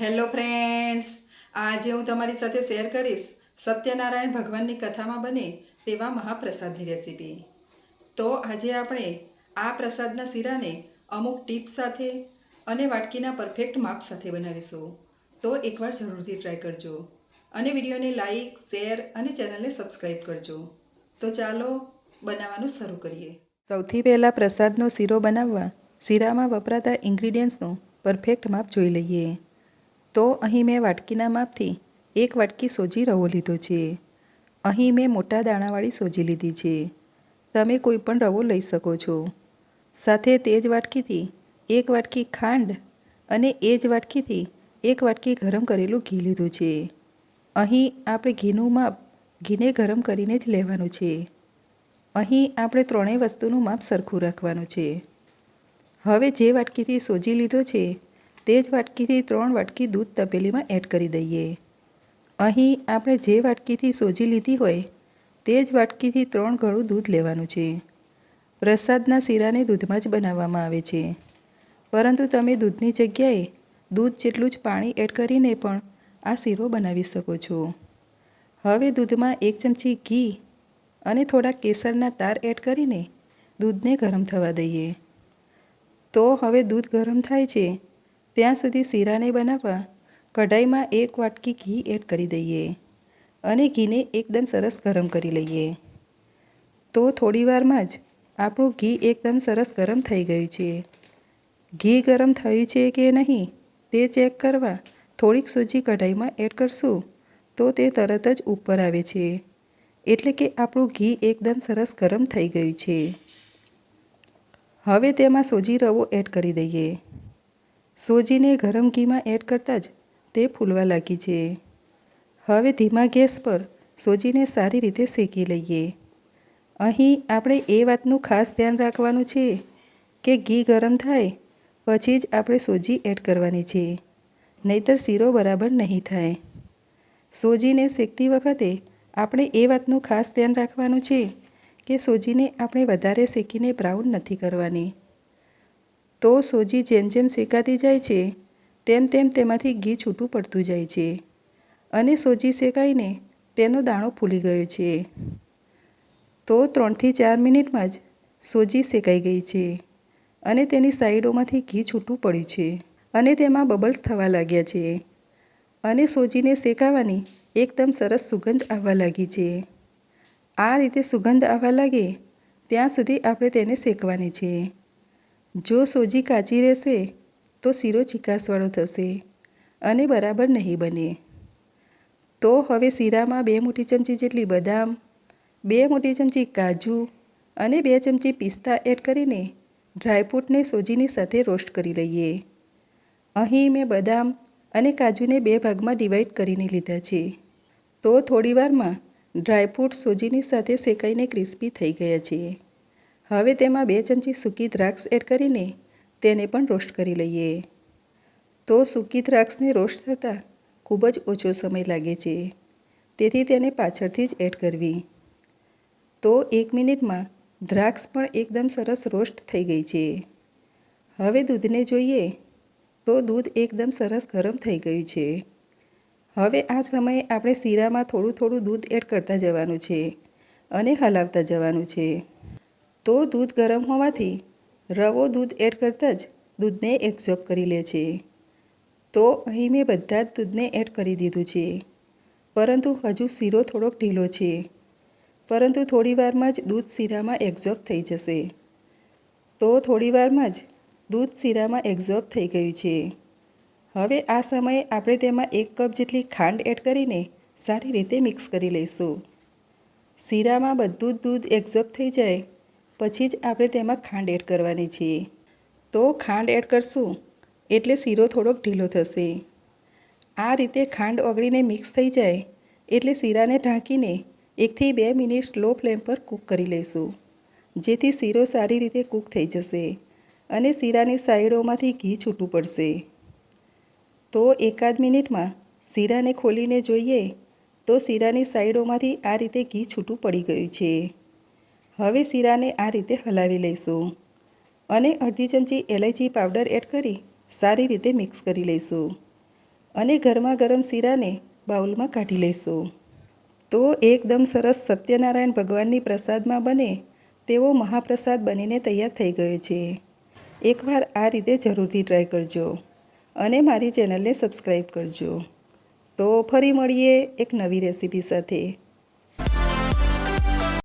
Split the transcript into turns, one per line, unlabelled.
Hello friends આજે હું તમારી સાથે શેર કરીશ સત્યનારાયણ ભગવાનની કથામાં બને તેવા મહાપ્રસાદની રેસીપી તો આજે આપણે આ પ્રસાદના શીરાને અમુક ટીપ્સ સાથે અને વાટકીના પરફેક્ટ માપ સાથે બનાવીશું. તો એકવાર જરૂરથી ટ્રાય કરજો અને વિડીયોને લાઈક શેર અને ચેનલને સબસ્ક્રાઈબ કરજો. તો ચાલો બનાવવાનું શરૂ કરીએ. સૌથી પહેલાં પ્રસાદનો શીરો બનાવવા શીરામાં વપરાતા ઇન્ગ્રીડિયન્ટ્સનું પરફેક્ટ માપ જોઈ લઈએ. તો અહીં મેં વાટકીના માપથી એક વાટકી સોજી રવો લીધો છે. અહીં મેં મોટા દાણાવાળી સોજી લીધી છે. તમે કોઈ પણ રવો લઈ શકો છો. સાથે તે જ વાટકીથી એક વાટકી ખાંડ અને એ જ વાટકીથી એક વાટકી ગરમ કરેલું ઘી લીધું છે. અહીં આપણે ઘીનું માપ ઘીને ગરમ કરીને જ લેવાનું છે. અહીં આપણે ત્રણેય વસ્તુનું માપ સરખું રાખવાનું છે. હવે જે વાટકીથી સોજી લીધો છે તે જ વાટકીથી ત્રણ વાટકી દૂધ તપેલીમાં એડ કરી દઈએ. અહીં આપણે જે વાટકીથી સોજી લીધી હોય, તે જ વાટકીથી ત્રણ ઘણું દૂધ લેવાનું છે. પ્રસાદના શીરાને દૂધમાં જ બનાવવામાં આવે છે. પરંતુ તમે દૂધની જગ્યાએ દૂધ જેટલું જ પાણી એડ કરીને પણ આ શીરો બનાવી શકો છો. હવે દૂધમાં એક ચમચી ઘી અને થોડા કેસરના તાર એડ કરીને દૂધને ગરમ થવા દઈએ. તો હવે દૂધ ગરમ થાય છે. ત્યાં સુધી શીરાને બનાવવા કઢાઈમાં એક વાટકી ઘી એડ કરી દઈએ અને ઘીને એકદમ સરસ ગરમ કરી લઈએ. તો થોડીવારમાં જ આપણું ઘી એકદમ સરસ ગરમ થઈ ગયું છે. ઘી ગરમ થયું છે કે નહીં તે ચેક કરવા થોડીક સૂજી કઢાઈમાં એડ કરશું તો તે તરત જ ઉપર આવે છે. એટલે કે આપણું ઘી એકદમ સરસ ગરમ થઈ ગયું છે. હવે તેમાં સોજી રવો એડ કરી દઈએ. સોજીને ગરમ ઘીમાં એડ કરતાં જ તે ફૂલવા લાગી છે. હવે ધીમા ગેસ પર સોજીને સારી રીતે શેકી લઈએ. અહીં આપણે એ વાતનું ખાસ ધ્યાન રાખવાનું છે કે ઘી ગરમ થાય પછી જ આપણે સોજી એડ કરવાની છે. નહીતર શીરો બરાબર નહીં થાય. સોજીને શેકતી વખતે આપણે એ વાતનું ખાસ ધ્યાન રાખવાનું છે કે સોજીને આપણે વધારે શેકીને બ્રાઉન નથી કરવાની. તો સોજી જેમ જેમ શેકાતી જાય છે, તેમ તેમ તેમાંથી ઘી છૂટું પડતું જાય છે અને સોજી શેકાઈને તેનો દાણો ફૂલી ગયો છે. તો ત્રણથી ચાર મિનિટમાં જ સોજી શેકાઈ ગઈ છે અને તેની સાઈડોમાંથી ઘી છૂટું પડ્યું છે અને તેમાં બબલ્સ થવા લાગ્યા છે અને સોજીને શેકાવાની એકદમ સરસ સુગંધ આવવા લાગી છે. આ રીતે સુગંધ આવવા લાગે, ત્યાં સુધી આપણે તેને શેકવાની છે. જો સોજી કાચી રહેશે, તો શીરો ચીકાસવાળો થશે અને બરાબર નહીં બને. તો હવે શીરામાં બે મોટી ચમચી જેટલી બદામ, બે મોટી ચમચી કાજુ અને બે ચમચી પિસ્તા એડ કરીને ડ્રાયફ્રૂટને સોજીની સાથે રોસ્ટ કરી લઈએ. અહીં મેં બદામ અને કાજુને બે ભાગમાં ડિવાઈડ કરીને લીધા છે. તો થોડીવારમાં ડ્રાયફ્રૂટ સોજીની સાથે શેકાઈને ક્રિસ્પી થઈ ગયા છે. હવે તેમાં બે ચમચી સૂકી દ્રાક્ષ એડ કરીને તેને પણ રોસ્ટ કરી લઈએ. તો સૂકી દ્રાક્ષને રોસ્ટ થતાં ખૂબ જ ઓછો સમય લાગે છે. તેથી તેને પાછળથી જ એડ કરવી. તો એક મિનિટમાં દ્રાક્ષ પણ એકદમ સરસ રોસ્ટ થઈ ગઈ છે. હવે દૂધને જોઈએ તો દૂધ એકદમ સરસ ગરમ થઈ ગયું છે. હવે આ સમયે આપણે શીરામાં થોડું થોડું દૂધ એડ કરતા જવાનું છે અને હલાવતા જવાનું છે. તો દૂધ ગરમ હોવાથી રવો દૂધ એડ કરતાં જ દૂધને એબ્ઝોર્બ કરી લે છે. તો અહીં મેં બધા જ દૂધને એડ કરી દીધું છે. પરંતુ હજુ શીરો થોડોક ઢીલો છે. પરંતુ થોડીવારમાં જ દૂધ શીરામાં એબ્ઝોર્બ થઈ જશે. તો થોડીવારમાં જ દૂધ શીરામાં એબ્ઝોર્બ થઈ ગયું છે. હવે આ સમયે આપણે તેમાં એક કપ જેટલી ખાંડ એડ કરીને સારી રીતે મિક્સ કરી લઈશું. શીરામાં બધું જ દૂધ એબ્ઝોર્બ થઈ જાય પછી જ આપણે તેમાં ખાંડ એડ કરવાની છે. તો ખાંડ એડ કરશું, એટલે શીરો થોડોક ઢીલો થશે. આ રીતે ખાંડ ઓગળીને મિક્સ થઈ જાય, એટલે શીરાને ઢાંકીને એકથી બે મિનિટ સ્લો ફ્લેમ પર કૂક કરી લઈશું, જેથી શીરો સારી રીતે કૂક થઈ જશે અને શીરાની સાઈડોમાંથી ઘી છૂટું પડશે. તો એકાદ મિનિટમાં શીરાને ખોલીને જોઈએ, તો શીરાની સાઈડોમાંથી આ રીતે ઘી છૂટું પડી ગયું છે. હવે શીરાને આ રીતે હલાવી લઈશું. અને અડધી ચમચી એલાયચી પાવડર એડ કરી સારી રીતે મિક્સ કરી લઈશું. અને ગરમા ગરમ શીરાને બાઉલમાં કાઢી લઈશું. તો એકદમ સરસ સત્યનારાયણ ભગવાનની પ્રસાદમાં બને તેવો મહાપ્રસાદ બનીને તૈયાર થઈ ગયો છે. એકવાર આ રીતે જરૂરથી ટ્રાય કરજો અને મારી ચેનલને સબસ્ક્રાઈબ કરજો. તો ફરી મળીએ એક નવી રેસીપી સાથે.